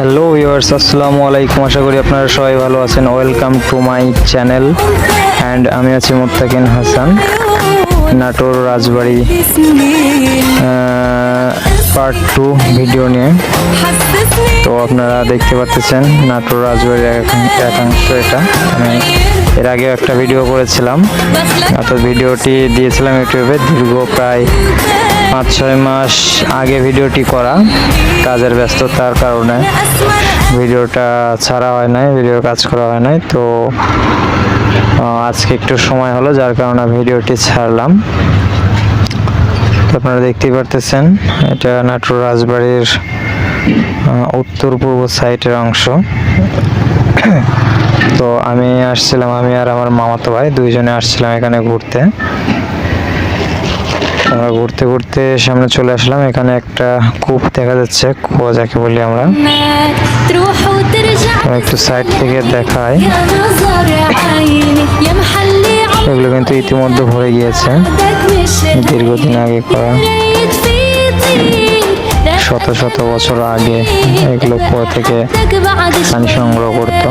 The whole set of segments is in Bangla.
হ্যালো ভিউয়ার্স আসসালামু আলাইকুম। আশা করি আপনারা সবাই ভালো আছেন। Welcome to my channel and আমি আছি Muttakin Hasan, Natore Rajbari part two video নিয়ে। তো আপনারা দেখতে পাচ্ছেন নাটোর রাজবাড়ির এক- একাংশ এটা। আমি এর আগে একটা ভিডিও করেছিলাম। অর্থাৎ ভিডিওটি দিয়েছিলাম ইউটিউবে দীর্ঘ প্রায় পাঁচ ছয় মাস আগে ভিডিওটি করা, কাজের ব্যস্ততার কারণে ভিডিওটা ছাড়া হয় নাই, ভিডিওর কাজ করা হয় নাই। তো আজকে একটু সময় হলো, যার কারণে ভিডিওটি ছাড়লাম। আপনারা দেখতেই পারতেছেন, এটা নাটোর রাজবাড়ির উত্তর পূর্ব সাইডের অংশ। তো আমি আসছিলাম, আমি আর আমার মামাতো ভাই, দুইজনে আসছিলাম এখানে ঘুরতে। আমরা ঘুরতে ঘুরতে সামনে চলে আসলাম। এখানে একটা কূপ দেখা যাচ্ছে কুয়া যাকে বলি আমরা। একটু সাইড থেকে দেখায় এগুলো কিন্তু ইতিমধ্যে ভরে গিয়েছে। দীর্ঘদিন আগে করা। শত শত বছর আগে এগুলো কুয়া থেকে পানি সংগ্রহ করতো।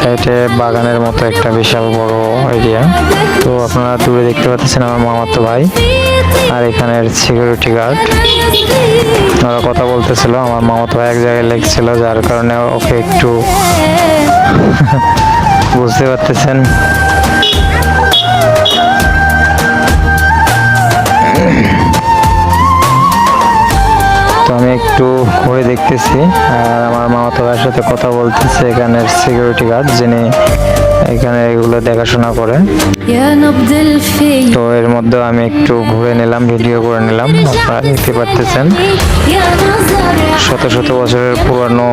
সাইডে বাগানের মতো একটা বিশাল বড় এরিয়া। তো আপনারা দূরে দেখতে পাচ্ছেন আমার মামাতো ভাই আর এখানের সিকিউরিটি গার্ড ওরা কথা বলতেছিল, আমার মামাতো ভাই এক জায়গায় লেগছিল, যার কারণে ওকে একটু বুঝতে পারতেছেন। তো আমি একটু করে দেখতেছি আর আমার মামাতলার সাথে কথা বলতেছে এখানের সিকিউরিটি গার্ড যিনি এখানে এগুলো দেখাশোনা করে তো এর মধ্যে আমি একটু ঘুরে নিলাম ভিডিও করে নিলাম আপনারা দেখতে পারতেছেন। শত শত বছরের পুরনো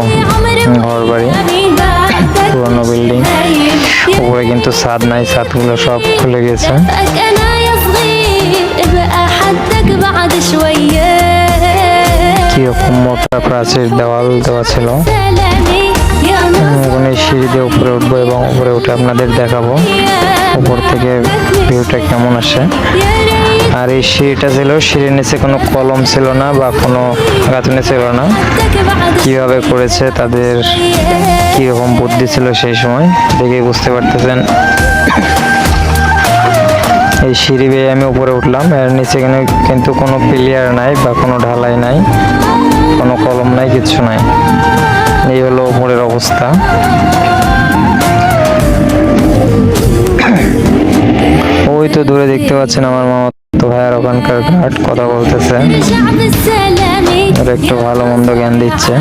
ঘর বাড়ি পুরনো বিল্ডিং উপরে কিন্তু ছাদ নাই ছাদগুলো সব খুলে গেছে। প্রাচীর দেওয়াল দেওয়া ছিল। ওখানে সিঁড়ি দিয়ে উপরে উঠবো এবং উপরে উঠে আপনাদের দেখাবো উপর থেকে ভিউটা কেমন আসে। আর এই সিঁড়িটা ছিল, সিঁড়ির নিচে কোনো কলম ছিল না বা কোনো গাঁথনি ছিল না। কীভাবে করেছে তাদের কীরকম বুদ্ধি ছিল সেই সময় দেখে বুঝতে পারতেছেন। এই সিঁড়ি বেয়ে আমি উপরে উঠলাম, এর নিচে কিন্তু কোনো প্লেয়ার নাই বা কোনো ঢালাই নাই। কোনো কলম নাই কিছু নাই। এই হলো মোড়ের অবস্থা। ওই তো দূরে দেখতে পাচ্ছেন আমার মামা তো ভাইয়ার ওখানকার ঘাট, কথা বলতেছে। একটু ভালো মন্দ জ্ঞান দিচ্ছে।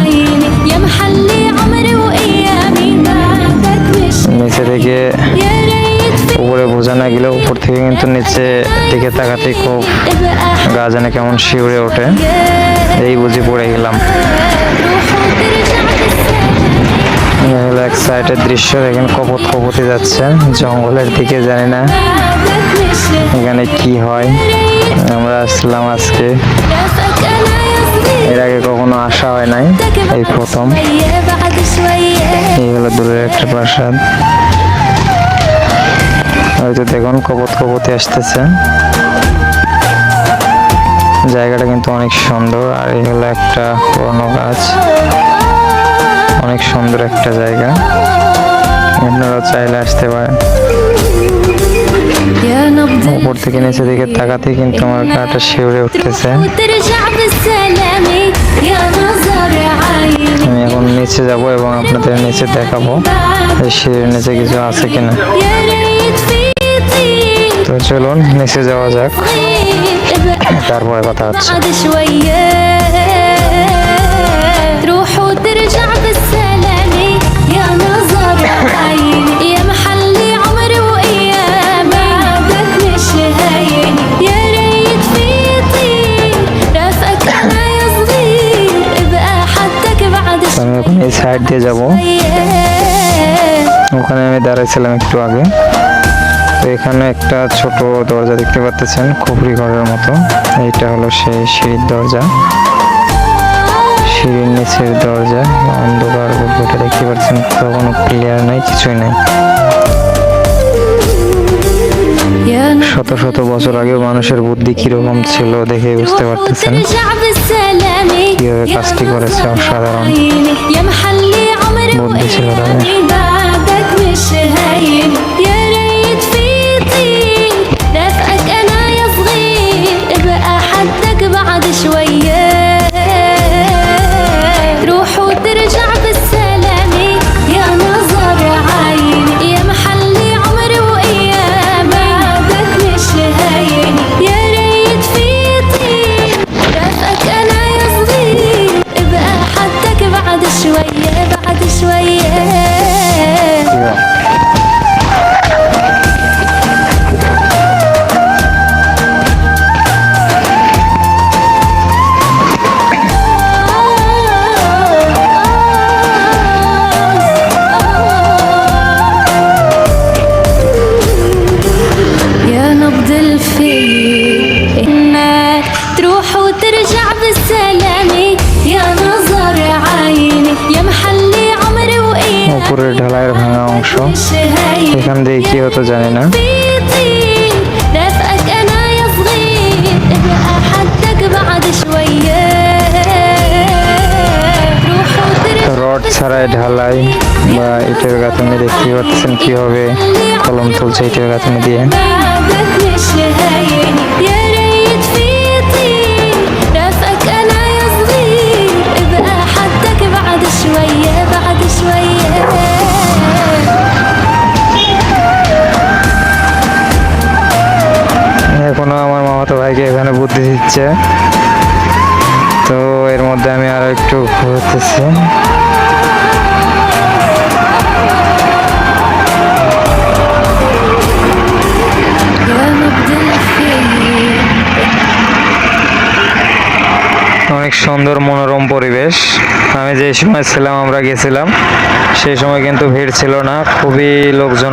থেকে কিন্তু নিচে দিকে তাকাতেই খুব গা যেন কেমন শিউরে ওঠে। এই বুঝে পড়ে গেলাম। হলো এক সাইডের দৃশ্য, দেখেন কপত কপতে যাচ্ছে। জঙ্গলের দিকে জানি না এখানে কি হয়। আমরা আসলাম আজকে। এর আগে কখনো আসা হয় নাই এই প্রথম। এই হলো দূরের একটা প্রাসাদ। হয়তো দেখুন, কবত কবতে আসতেছে। জায়গাটা কিন্তু অনেক সুন্দর, আর এই হলো একটা পুরনো গাছ। অনেক সুন্দর একটা জায়গা। আপনারা চাইলে আসতে পারেন। উপর থেকে নিচে দিকে তাকাতে কিন্তু আমার গাটা শিউরে উঠতেছে। আমি এখন নিচে যাব এবং আপনাদের নিচে দেখাবো শিউরের নিচে কিছু আছে কিনা। তো চলুন নিচে যাওয়া যাক তারপরে কথা হচ্ছে আমি এখন এই সাইড দিয়ে যাব ওখানে আমি দাঁড়াইছিলাম একটু আগে তো এখানে একটা ছোট দরজা দেখতে পাচ্ছেন খুবরি ঘরের মতো। এইটা হলো সেই সিঁড়ির দরজা। সিঁড়ির নিচের দরজা, অন্ধকার এটা দেখতে পাচ্ছেন কোনো ক্লিয়ার নাই, কিছুই নাই। শত শত বছর আগে মানুষের বুদ্ধি কীরকম ছিল দেখে বুঝতে পারতেছেন। কীভাবে কাজটি করেছে অসাধারণ। বুদ্ধি ছিল তাদের উপরের ঢালাইয়ের ভাঙা অংশ। এখান দিয়ে কি হতো জানি না। রড ছাড়াই ঢালাই বা ইটের গাঁথনি দেখতে পাচ্ছেন কীভাবে কলম তুলছে ইটের গাঁথনি দিয়ে। এখানে বুদ্ধি দিচ্ছে। তো এর মধ্যে আমি আরও একটু ঘুরতেছি। অনেক সুন্দর মনোরম পরিবেশ। আমি যে সময় ছিলাম, আমরা গেছিলাম, সেই সময় কিন্তু ভিড় ছিল না। খুবই লোকজন